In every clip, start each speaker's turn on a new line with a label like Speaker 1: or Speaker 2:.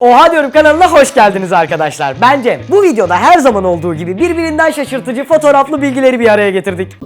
Speaker 1: Oha diyorum kanalına hoş geldiniz arkadaşlar. Bence bu videoda her zaman olduğu gibi birbirinden şaşırtıcı fotoğraflı bilgileri bir araya getirdik.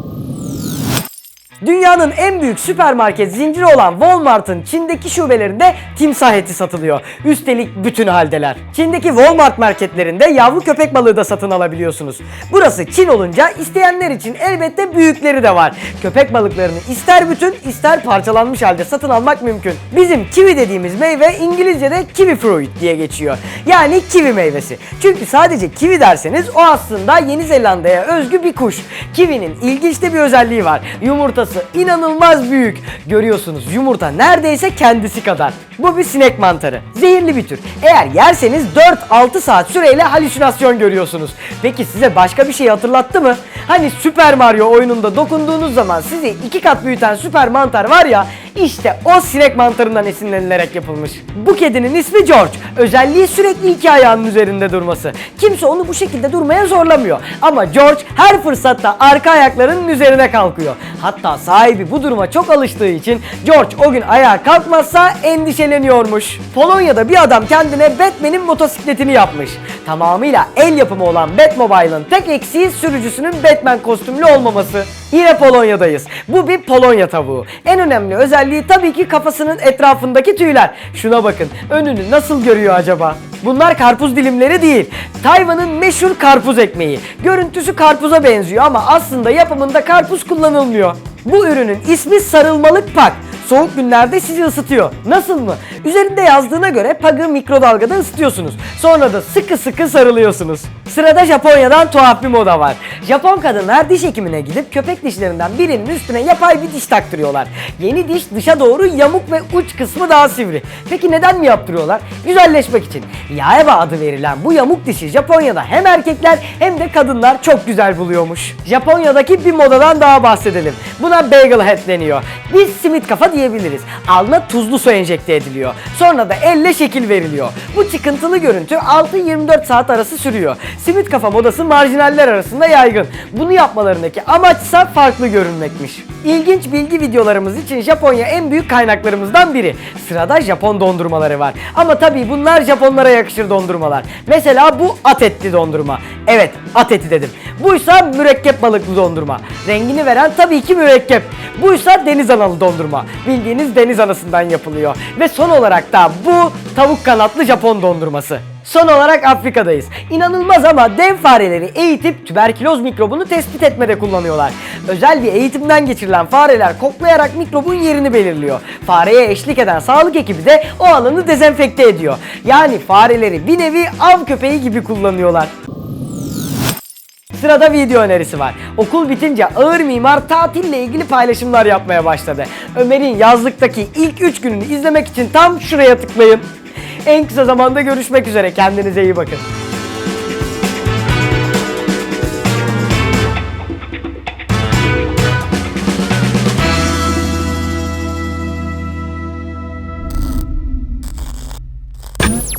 Speaker 1: Dünyanın en büyük süpermarket zinciri olan Walmart'ın Çin'deki şubelerinde timsah eti satılıyor. Üstelik bütün haldeler. Çin'deki Walmart marketlerinde yavru köpek balığı da satın alabiliyorsunuz. Burası Çin olunca isteyenler için elbette büyükleri de var. Köpek balıklarını ister bütün ister parçalanmış halde satın almak mümkün. Bizim kiwi dediğimiz meyve İngilizce'de kiwi fruit diye geçiyor. Yani kiwi meyvesi. Çünkü sadece kiwi derseniz o aslında Yeni Zelanda'ya özgü bir kuş. Kiwinin ilginç de bir özelliği var. Yumurtası inanılmaz büyük. Görüyorsunuz yumurta neredeyse kendisi kadar. Bu bir sinek mantarı. Zehirli bir tür. Eğer yerseniz 4-6 saat süreyle halüsinasyon görüyorsunuz. Peki size başka bir şey hatırlattı mı? Hani Super Mario oyununda dokunduğunuz zaman sizi iki kat büyüten süper mantar var ya işte o sinek mantarından esinlenilerek yapılmış. Bu kedinin ismi George. Özelliği sürekli iki ayağının üzerinde durması. Kimse onu bu şekilde durmaya zorlamıyor. Ama George her fırsatta arka ayaklarının üzerine kalkıyor. Hatta sahibi bu duruma çok alıştığı için George o gün ayağa kalkmazsa endişeleniyormuş. Polonya'da bir adam kendine Batman'in motosikletini yapmış. Tamamıyla el yapımı olan Batmobile'ın tek eksiği sürücüsünün Batman kostümlü olmaması. Yine Polonya'dayız. Bu bir Polonya tavuğu. En önemli özelliği tabii ki kafasının etrafındaki tüyler. Şuna bakın. Önünü nasıl görüyor acaba? Bunlar karpuz dilimleri değil. Tayvan'ın meşhur karpuz ekmeği. Görüntüsü karpuza benziyor ama aslında yapımında karpuz kullanılmıyor. Bu ürünün ismi sarılmalık pak. Soğuk günlerde sizi ısıtıyor. Nasıl mı? Üzerinde yazdığına göre pagı mikrodalgada ısıtıyorsunuz. Sonra da sıkı sıkı sarılıyorsunuz. Sırada Japonya'dan tuhaf bir moda var. Japon kadınlar diş hekimine gidip köpek dişlerinden birinin üstüne yapay bir diş taktırıyorlar. Yeni diş dışa doğru yamuk ve uç kısmı daha sivri. Peki neden mi yaptırıyorlar? Güzelleşmek için. Yaeva adı verilen bu yamuk dişi Japonya'da hem erkekler hem de kadınlar çok güzel buluyormuş. Japonya'daki bir modadan daha bahsedelim. Buna bagel head deniyor. Biz simit kafa diyebiliriz. Alnına tuzlu su enjekte ediliyor. Sonra da elle şekil veriliyor. Bu çıkıntılı görüntü 6-24 saat arası sürüyor. Simit kafa modası marjinaller arasında yaygın. Bunu yapmalarındaki amaçsa farklı görünmekmiş. İlginç bilgi videolarımız için Japonya en büyük kaynaklarımızdan biri. Sırada Japon dondurmaları var. Ama tabii bunlar Japonlara yakışır dondurmalar. Mesela bu at etli dondurma. Evet at eti dedim. Buysa mürekkep balıklı dondurma. Rengini veren tabii ki mürekkep. Buysa deniz analı dondurma. Bildiğiniz deniz anasından yapılıyor. Ve son olarak da bu tavuk kanatlı Japon dondurması. Son olarak Afrika'dayız. İnanılmaz ama dev fareleri eğitip tüberküloz mikrobunu tespit etmede kullanıyorlar. Özel bir eğitimden geçirilen fareler koklayarak mikrobun yerini belirliyor. Fareye eşlik eden sağlık ekibi de o alanı dezenfekte ediyor. Yani fareleri bir nevi av köpeği gibi kullanıyorlar. Sırada video önerisi var. Okul bitince ağır mimar tatille ilgili paylaşımlar yapmaya başladı. Ömer'in yazlıktaki ilk 3 gününü izlemek için tam şuraya tıklayın. En kısa zamanda görüşmek üzere. Kendinize iyi bakın.